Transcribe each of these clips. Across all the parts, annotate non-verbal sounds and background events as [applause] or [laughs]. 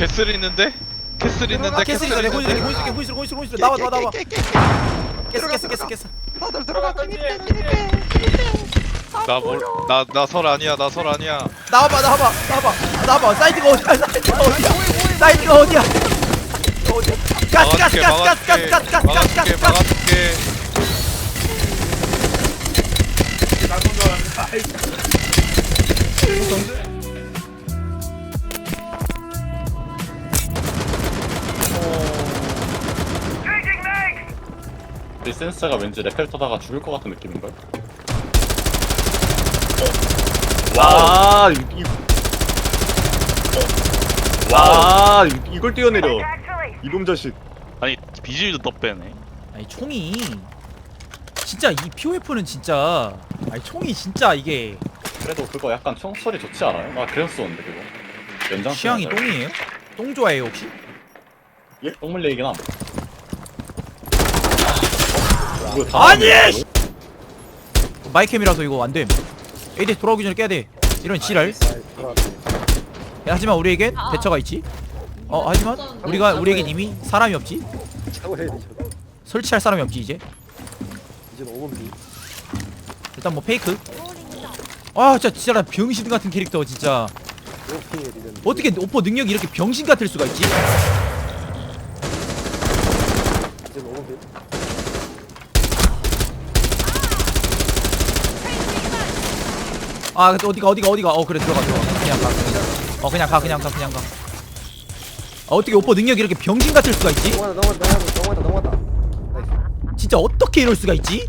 캐슬 있는데? 캐슬 있는데? 아 캐슬 있어 내 있는데? 고있어 고있어 고있어 고있어 고있어 나와 나와 나와. 캐스 캐스 캐스 캐스 다들 들어가. 진입해 진입해 나뭘나나설 아니야 나 설 아니야. 나와봐 나와봐 나와봐. 나와봐. 사이트가 어디야? 사이트가 어디야? 사이트가 어디야? 어디야 가스 가스 가스 가스 가스 가스 가스 가스 막아줄게 가스. 가스 막아 이 센스가 왠지 레펠 타다가 죽을 것 같은 느낌인걸? 와, 이, 이, 와, 이- 이걸 뛰어내려. 이놈 자식. 아니 비질도 덧배네 아니 총이 진짜 이 POF는 진짜 아니 총이 진짜 이게 그래도 그거 약간 총소리 좋지 않아요? 나 그랬었는데 그거 연장 취향이 똥이에요? 똥 좋아해요 혹시? 예? 똥물 얘기긴 함 이거 다 아니! 씨! 마이캠이라서 이거 안됨. AD 돌아오기 전에 깨야 돼. 이런 지랄? 야, 하지만 우리에겐 대처가 있지? 어 하지만 우리가 우리에겐 이미 사람이 없지? 설치할 사람이 없지 이제? 일단 뭐 페이크? 아 진짜 진짜 나 병신 같은 캐릭터 진짜. 어떻게 오퍼 능력이 이렇게 병신 같을 수가 있지? 아근 데 어디가 어디가 어디가? 어 그래 들어가 들어가. 그냥 가. 그냥 어 그냥 가 그냥 가 그냥 가. 아, 어떻게 오퍼 능력이 이렇게 병신 같을 수가 있지? 넘어갔다 넘어갔다 넘어갔다 넘어갔다. 진짜 어떻게 이럴 수가 있지?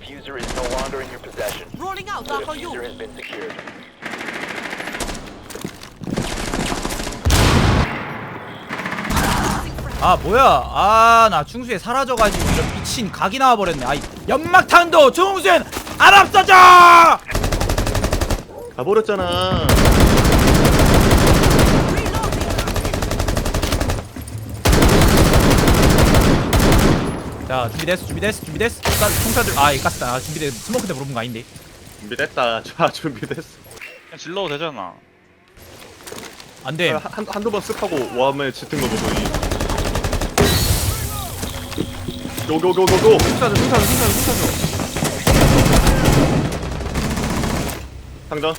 Diffuser is no longer in your possession. Rolling out, The diffuser has been secured. 아 뭐야 아 나 충수에 사라져가지고 이런 미친 각이 나와버렸네 아이 연막탄도 충수엔 안 없어져 가버렸잖아. 자 준비됐어 준비됐어 준비됐어 가- 총사들 아이 가스다 아, 준비됐 스모크 때 물어본 거 아닌데 준비됐다. [laughs] 자, 준비됐어. 그냥 질러도 되잖아 안돼 한, 한, 한두 번 쓱 하고 웜에 짙은 거 보더니. 고고고고고! 흉사줘 흉사줘 흉사줘 흉사줘 상전.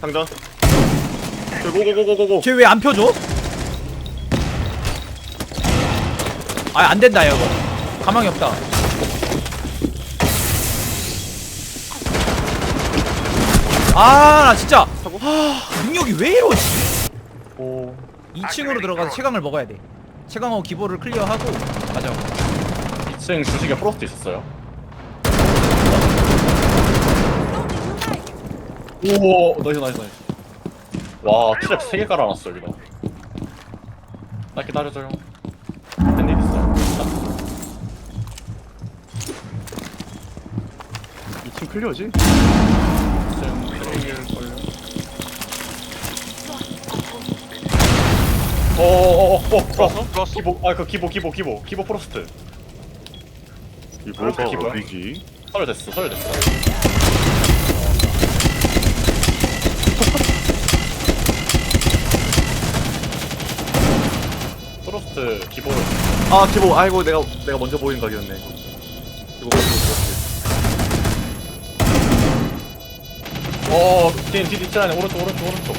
상전. 저 고고고고고고! 쟤 왜 안 펴줘? 아 안된다 이거. 가망이 없다. 아나 진짜. 아, 능력이 왜 이러지? 오. 2층으로 들어가서 채광을 먹어야 돼. 채광하고 기보를 클리어하고 가자고 2층 주식에 프로스트 있었어요. 오 나이스 나이스 나이스. 와 트랩 3개 깔아놨어 여기다. 나 기다려줘요 클리어지? 2층 걸려 어어어어 들어왔어? 들어왔어? 기보 아그 기보 기보 기보 기보 프로스트 이 뭐가 기보야? 어디지? 설 됐어 설 됐어 프로스트 기보를 아, 기보. 아이고, 내가 내가 먼저 보인 각이었네. 이거 먼저 보였지. 어 뒤에 뒤에 있잖아. 오른쪽 오른쪽 오른쪽.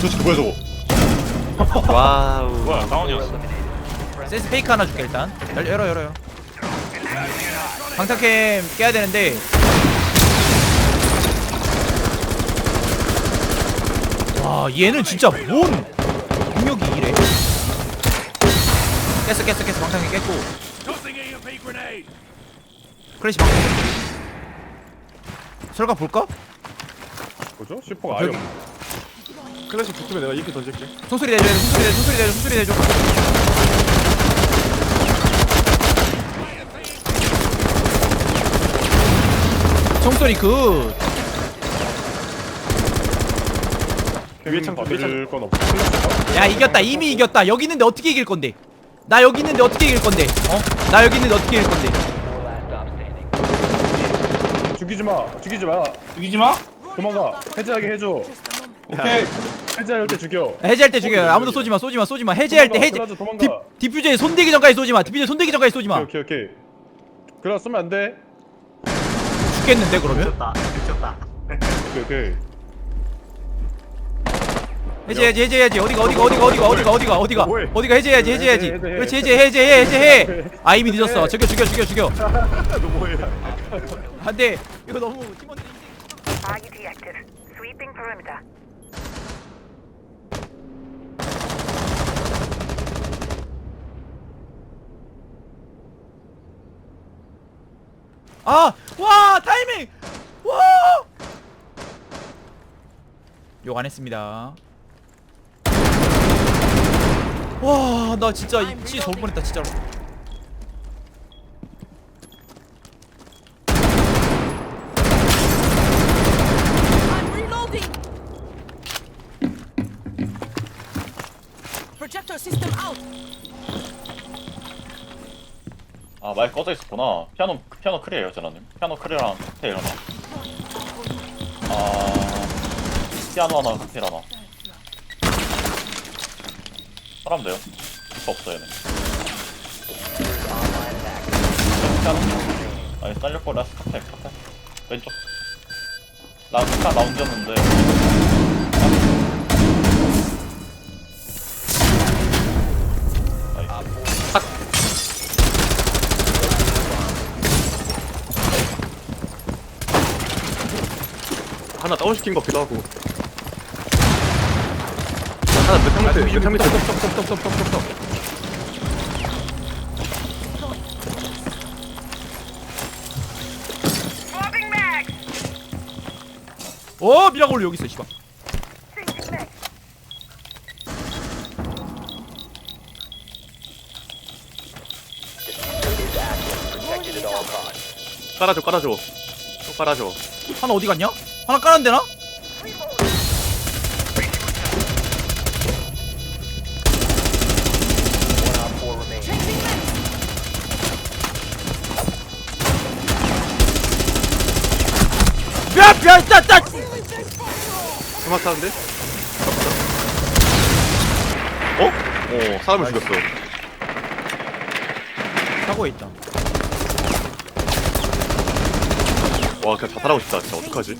저 새끼 뭐야 저거? 와우. 뭐야 다운이었어. 센스 페이크 하나 줄게 일단. 열, 열어 열어요 방탄캠 깨야 되는데. 와 얘는 진짜 뭔 능력이 이래. 깼어 깼어 깼어. 방탄캠 깼고 크래시 방탄 설가 볼까? 뭐죠? 슈퍼가 아예. 없네. 클래식 붙으면 내가 이렇게 던질게. 총소리 내줘 총소리 내줘 총소리 내줘 총소리 내줘 총소리 그 위에 창고 위에 창고 건 없어. 야 이겼다 이미 이겼다 여기 있는데 어떻게 이길 건데 나 여기 있는데 어떻게 이길 건데 어? 나 여기 있는데 어떻게 이길 건데 죽이지 마. 죽이지 마. 죽이지 마. 도망가. 해제하게 해줘. 오케이. 해제할 때 죽여. 해제할 때 죽여 아무도 쏘지 마 쏘지 마 쏘지 마 해제할 때 해제 도망가, 도망가. 디, 디퓨저에 손대기 전까지 쏘지 마 디퓨저에 손대기 전까지 쏘지마 오케이 오케이. 그래 쓰면 안 돼. 죽겠는데 그러면? 미쳤다 미쳤다 오케이 오케이. 해제 해제 해제 해제 어디가 어디가 어디가 어디가 어디가 어디가 어디가 뭐해? 어디가 해제해야지 해제해야지 해제, 해제, 그렇지 해제 해제 해 해제해 [laughs] 아 이미 늦었어 죽여 죽여 죽여 죽여 너 뭐해 안돼. 이거 너무 팀원들 Target active. Sweeping perimeter. 아와! 타이밍! 와욕 안 했습니다. 와 나 진짜 치 접을 뻔했다 진짜로 Projector system out. 아 마이크 꺼져 있었구나. 피아노 피아노 크리에요 제라님. 피아노 크리랑 칵테일 하나. 아 피아노 하나 칵테일 하나. 사람 돼요? 있어 없어 얘네. 피아노 아니 살렸고 라스 칵테일 칵테일 왼쪽. 나 스카 라운지였는데 하나 다운시킨 것 같기도 하고 하나 몇창 밑에 몇창 밑에 톡톡톡톡톡톡톡 Swapping mags. 어 미라골 여기 있어 씨발 Changing mags. 깔아줘 깔아줘 또 깔아줘 하나 어디 갔냐? 하나 깔았는데 나? Four remaining. 야야야야 스마트한데? 어? 어 사람을 죽였어 사고에 있다 와 그냥 자살하고 싶다 진짜 어떡하지?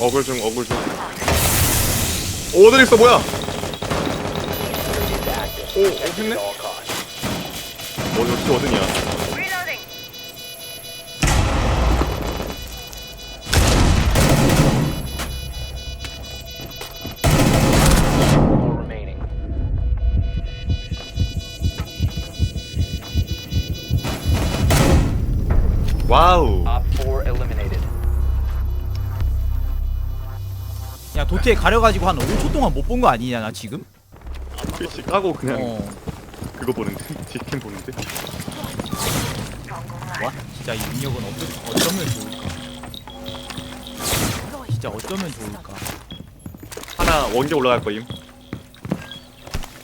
어글 중 어글 중 있어 뭐야 오 어딨네? 어 역시 remaining. 와우 야 도트에 가려가지고 한 5초 동안 못 본 거 아니냐 나 지금? PC 까고 그냥 어. 그거 보는데? [laughs] 디캠 보는데? 와 진짜 이 능력은 어쩌, 어쩌면 좋을까? 진짜 어쩌면 좋을까? 하나 원개 올라갈 거임.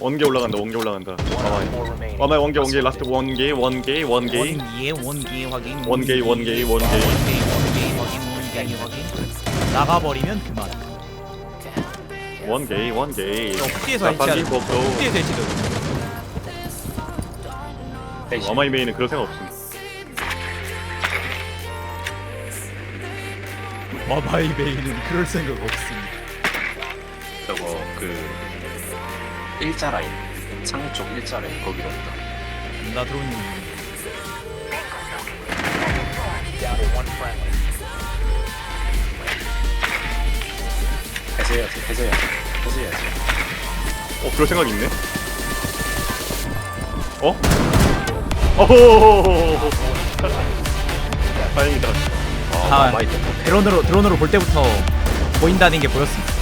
원개 올라간다 원개 올라간다. remaining. 와마 원개 원개 라스트 원개 원개 원개 원기에 원기 확인. 원게이, 원게이, 원게이. 원게이 원게이 확인 원게이 확인. 나가버리면 그만 원개 원개 저 후티에서 해치하는 법도 후티에서 해치는 와마이 메인은 그럴 생각 없음 마바이 베이는 그럴 생각 없습니다. 저거 그 일자 라인 창쪽 일자 라인 거기로 온다. 나 들어오는 해제해야지 해제해야지 해제해야지 어 그럴 생각 있네 어? 어호호호호호 다행이다 아 드론으로 드론으로 볼 때부터 보인다는 게 보였습니다